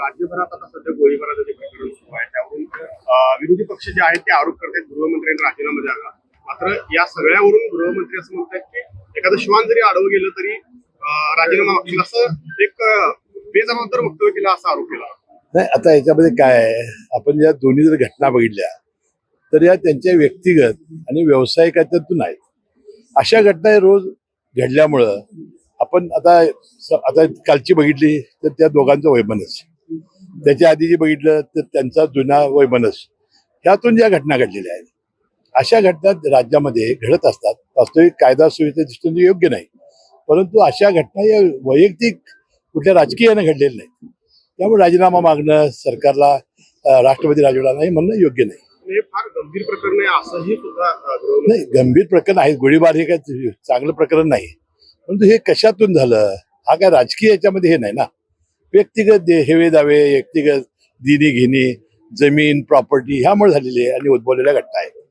राज्यभरात आता सध्या गोळीबाराचं जे प्रकरण सुरू आहे त्यावरून विरोधी पक्ष जे आहेत ते आरोप करतात गृहमंत्र्यांनी राजीनामा द्यावा. मात्र या सगळ्यावरून गृहमंत्री असं म्हणतात की एखादं श्वान जरी आडवं गेलं तरी राजीनामा मागतील असं एक बेजबाबदार वक्तव्य केलं असा आरोप केला. नाही आता याच्यामध्ये काय आपण या दोन्ही जर घटना बघितल्या तर या त्यांच्या व्यक्तिगत आणि व्यावसायिक याच्यातून आहेत अशा घटना रोज घडल्यामुळं आपण आता आता कालची बघितली तर त्या दोघांचं वैमनस त्याच्या आधी जे बघितलं तर त्यांचा जुना वैमनस ह्यातून ज्या घटना घडलेल्या आहेत अशा घटना राज्यामध्ये घडत असतात. वास्तविक कायदा सुव्यवस्थे दृष्टीने योग्य नाही परंतु अशा घटना या वैयक्तिक कुठल्या राजकीयाने घडलेल्या नाहीत. त्यामुळे राजीनामा मागणं सरकारला राष्ट्रपती राजवला नाही म्हणणं योग्य नाही. हे फार गंभीर प्रकरण आहे असंही सुद्धा नाही गंभीर प्रकरण आहे गोळीबार हे काय चांगलं प्रकरण नाही. परंतु हे कशातून झालं? हा काय राजकीय याच्यामध्ये हे नाही ना? व्यक्तिगत दे हेवे दावे व्यक्तिगत दिनी घेणी जमीन प्रॉपर्टी ह्यामुळे झालेली आहे आणि उद्भवलेल्या घटना आहेत